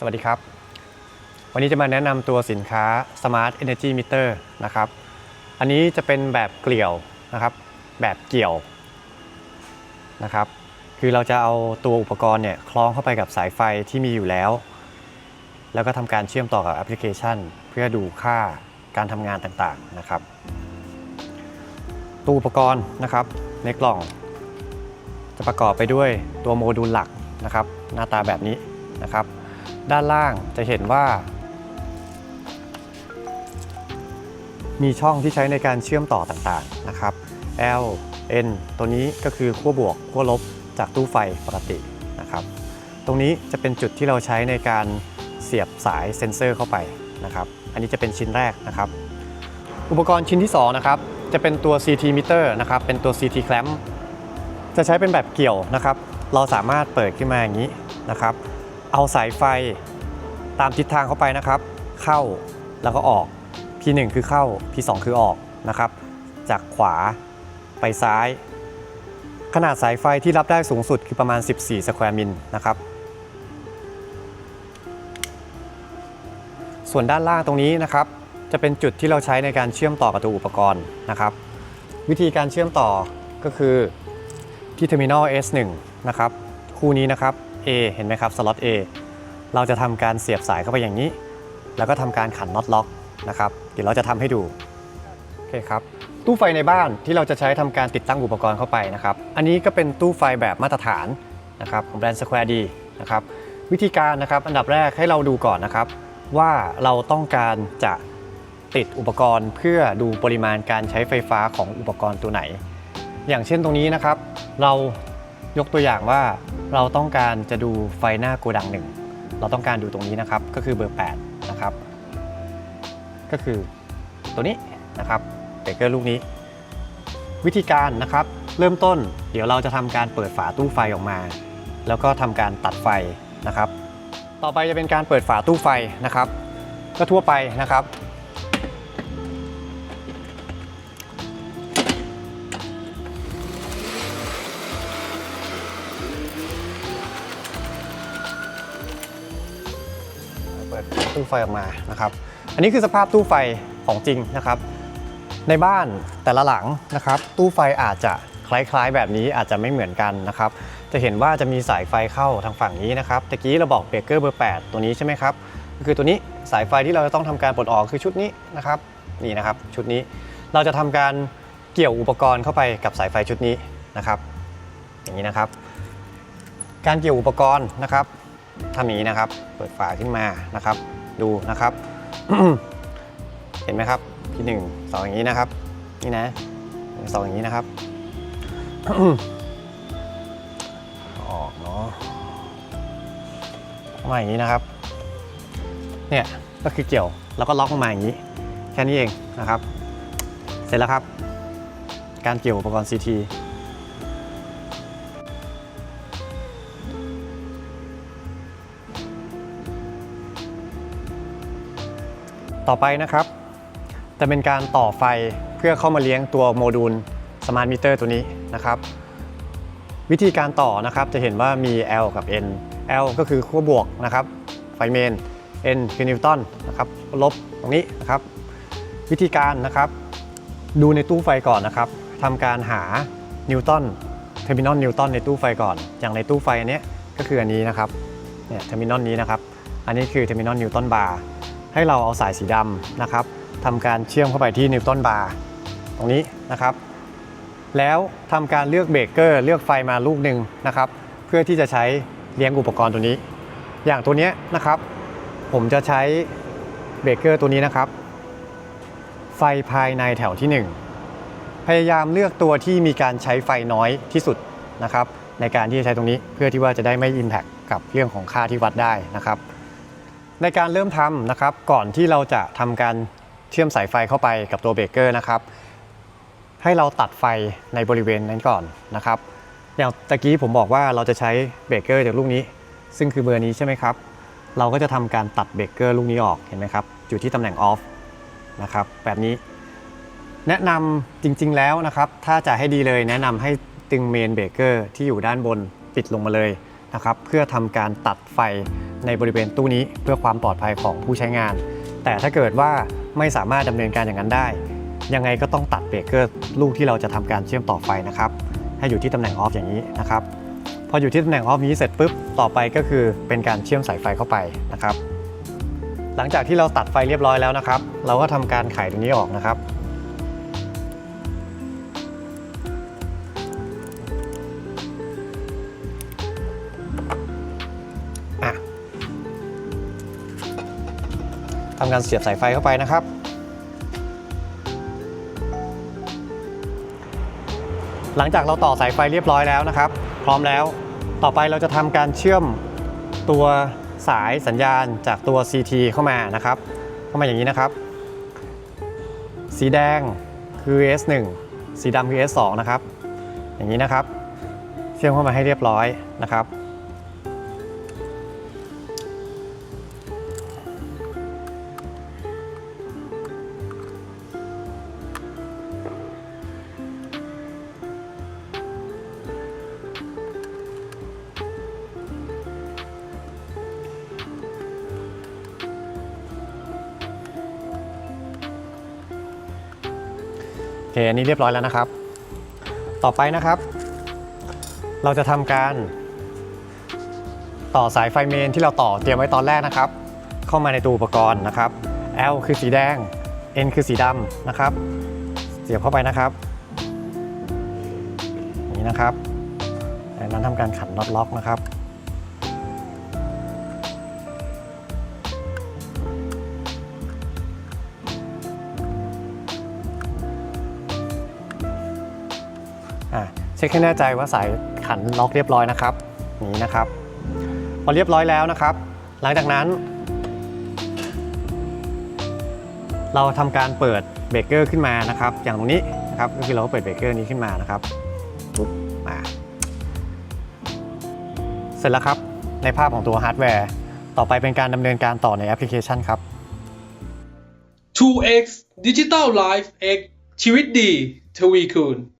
สวัสดีครับ วันนี้จะมาแนะนำตัวสินค้า Smart Energy Meter นะครับ อันนี้จะเป็นแบบเกลี่ยวนะครับ แบบเกี่ยวนะครับ คือเราจะเอาตัวอุปกรณ์เนี่ยคล้องเข้าไปกับสายไฟที่มีอยู่แล้ว แล้วก็ทำการเชื่อมต่อกับแอปพลิเคชัน เพื่อดูค่าการทำงานต่างๆนะครับ ตัวอุปกรณ์นะครับในกล่อง จะประกอบไปด้วยตัวโมดูลหลักนะครับ หน้าตาแบบนี้นะครับ ด้านล่างจะเห็นว่า มีช่องที่ใช้ในการเชื่อมต่อต่างๆนะครับ L N ตัวนี้ก็คือขั้วบวกขั้วลบจากตู้ไฟปกตินะครับ ตรงนี้จะเป็นจุดที่เราใช้ในการเสียบสายเซ็นเซอร์เข้าไปนะครับ อันนี้จะเป็นชิ้นแรกนะครับ อุปกรณ์ชิ้นที่2นะครับจะเป็นตัว CT meter นะครับ เป็นตัว CT clamp จะใช้เป็นแบบเกี่ยวนะครับ เราสามารถเปิดขึ้นมาอย่างนี้นะครับ เอาสายไฟตามทิศทางเข้าไปนะครับ เข้าแล้วก็ออก P1 คือเข้า P2 คือออกนะครับ จากขวาไปซ้าย ขนาดสายไฟที่รับได้สูงสุดคือประมาณ 14 สแควร์มิลนะครับ ส่วนด้านล่างตรงนี้นะครับ จะเป็นจุดที่เราใช้ในการเชื่อมต่อกับตัวอุปกรณ์นะครับ วิธีการเชื่อมต่อก็คือที่ Terminal S1 นะครับ คู่นี้นะครับ A เห็นไหมครับสล็อต A เราจะทำการเสียบสายเข้าไปอย่างนี้ แล้วก็ทำการขันน็อตล็อกนะครับเดี๋ยวเราจะทำให้ดูโอเคครับตู้ไฟในบ้านที่เราจะใช้ทำการติดตั้งอุปกรณ์เข้าไปนะครับอันนี้ก็เป็นตู้ไฟแบบมาตรฐานนะครับของแบรนด์ Square D นะครับวิธีการนะครับอันดับแรกให้เราดูก่อนนะครับ ว่าเราต้องการจะติดอุปกรณ์เพื่อดูปริมาณการใช้ไฟฟ้าของอุปกรณ์ตัวไหน อย่างเช่นตรงนี้นะครับ เรายกตัวอย่างว่า เราต้องการจะดูไฟหน้าโกดังหนึ่ง เราต้องการดูตรงนี้นะครับ ก็คือเบอร์ 8 นะครับ ก็คือตัวนี้นะครับเบรกเกอร์ลูกนี้ วิธีการนะครับ เริ่มต้นเดี๋ยวเราจะทำการเปิดฝาตู้ไฟออกมา แล้วก็ทำการตัดไฟนะครับ ต่อไปจะเป็นการเปิดฝาตู้ไฟนะครับ ก็ทั่วไปนะครับ เปิดตู้ไฟออกมานะครับ อันนี้คือสภาพตู้ไฟของจริงนะครับ ในบ้านแต่ละหลังนะครับ ตู้ไฟอาจจะคล้ายๆ แบบนี้อาจจะไม่เหมือนกันนะครับ จะเห็นว่าจะมีสายไฟเข้าทางฝั่งนี้นะครับตะกี้เราบอกเบรกเกอร์เบอร์ 8 ตัวนี้ใช่ไหมครับก็คือตัวนี้สายไฟที่เราจะต้องทำการปลดออกคือชุดนี้นะครับนี่นะครับ ชุดนี้เราจะทำการเกี่ยวอุปกรณ์เข้าไปกับสายไฟชุดนี้นะครับ อย่างนี้นะครับ การเกี่ยวอุปกรณ์นะครับ ทำอย่างนี้นะครับ เปิดฝาขึ้นมานะครับ ดูนะครับ เห็นไหมครับ ที่หนึ่งสองอย่างนี้นะครับ นี่นะสองอย่างนี้นะครับออกเนาะมาอย่างนี้นะครับ เนี่ยก็คือเกี่ยวแล้วก็ล็อกลงมาอย่างนี้ แค่นี้เองนะครับ เสร็จแล้วครับ การเกี่ยวอุปกรณ์ CT ต่อไปนะครับ จะเป็นการต่อไฟเพื่อเข้ามาเลี้ยงตัวโมดูลสมาร์ทมิเตอร์ตัวนี้นะครับ วิธีการต่อนะครับจะเห็นว่ามี L กับ N L ก็คือขั้วบวกนะครับ ไฟเมน N คือนิวตันนะครับลบตรงนี้นะครับ วิธีการนะครับดูในตู้ไฟก่อนนะครับทำการหานิวตันเทอร์มินอลนิวตันในตู้ไฟก่อน อย่างในตู้ไฟอันนี้ก็คืออันนี้นะครับเนี่ยเทอร์มินอลนี้นะครับ อันนี้คือเทอร์มินอลนิวตันบาร์ ให้เราเอาสายสีดำนะครับทำการเชื่อมเข้าไปที่นิวตันบาร์ตรงนี้นะครับ แล้วทำการเลือกเบรกเกอร์เลือกไฟมาลูกหนึ่งนะครับ เพื่อที่จะใช้เลี้ยงอุปกรณ์ตัวนี้ อย่างตัวนี้นะครับ ผมจะใช้เบรกเกอร์ตัวนี้นะครับ ไฟภายในแถวที่ 1 พยายามเลือกตัวที่มีการใช้ไฟน้อยที่สุดนะครับ ในการที่จะใช้ตรงนี้เพื่อที่ว่าจะได้ไม่ Impact กับเรื่องของค่าที่วัดได้นะครับ ในการเริ่มทำนะครับ ก่อนที่เราจะทำการเชื่อมสายไฟเข้าไปกับตัวเบรกเกอร์นะครับ ให้เราตัดไฟในบริเวณนั้นก่อนนะครับ อย่างตะกี้ผมบอกว่าเราจะใช้เบรกเกอร์จากลูกนี้ ซึ่งคือเบอร์นี้ใช่ไหมครับ เราก็จะทำการตัดเบรกเกอร์ลูกนี้ออกเห็นไหมครับอยู่ที่ตำแหน่งออฟนะครับแบบนี้แนะนำจริงๆแล้วนะครับ ถ้าจะให้ดีเลยแนะนำให้ตึงเมนเบรกเกอร์ที่อยู่ด้านบนปิดลงมาเลยนะครับ เพื่อทำการตัดไฟ ในบริเวณตู้นี้เพื่อความปลอดภัยของผู้ใช้งาน แต่ถ้าเกิดว่าไม่สามารถดำเนินการอย่างนั้นได้ ยังไงก็ต้องตัดเบรกเกอร์ลูกที่เราจะทำการเชื่อมต่อไฟนะครับให้อยู่ที่ตำแหน่งออฟอย่างนี้นะครับพออยู่ที่ตำแหน่งออฟนี้เสร็จปุ๊บต่อไปก็คือเป็นการเชื่อมสายไฟเข้าไปนะครับ หลังจากที่เราตัดไฟเรียบร้อยแล้วนะครับ เราก็ทำการไขตรงนี้ออกนะครับ ทำการเสียบสายไฟเข้าไปนะครับ หลังจากเราต่อสายไฟเรียบร้อยแล้วนะครับ พร้อมแล้ว ต่อไปเราจะทำการเชื่อมตัวสายสัญญาณจากตัว CT เข้ามานะครับ เข้ามาอย่างนี้นะครับ สีแดงคือ S1 สีดำคือ S2 นะครับ อย่างนี้นะครับ เชื่อมเข้ามาให้เรียบร้อยนะครับ อเคอันนี้เรียบร้อยแล้วนะครับ ต่อไปนะครับ เราจะทำการ ต่อสายไฟเมนที่เราต่อเตรียมไว้ตอนแรกนะครับ เข้ามาในตัวอุปกรณ์นะครับ L คือสีแดง N คือสีดำนะครับ เสียบเข้าไปนะครับนี้นะครับจากนั้นทำการขันน็อตล็อกนะครับ เช็คให้แน่ใจว่าสายขันล็อกเรียบร้อยนะครับนี้นะครับ พอเรียบร้อยแล้วนะครับ หลังจากนั้น เราทำการเปิดเบรกเกอร์ขึ้นมานะครับ อย่างตรงนี้นะครับก็คือเราก็เปิดเบรกเกอร์นี้ขึ้นมานะครับปุ๊บมาเสร็จแล้วครับในภาพของตัวฮาร์ดแวร์ ต่อไปเป็นการดำเนินการต่อในแอปพลิเคชันครับ 2x Digital Life X ชีวิตดี ทวีคูณ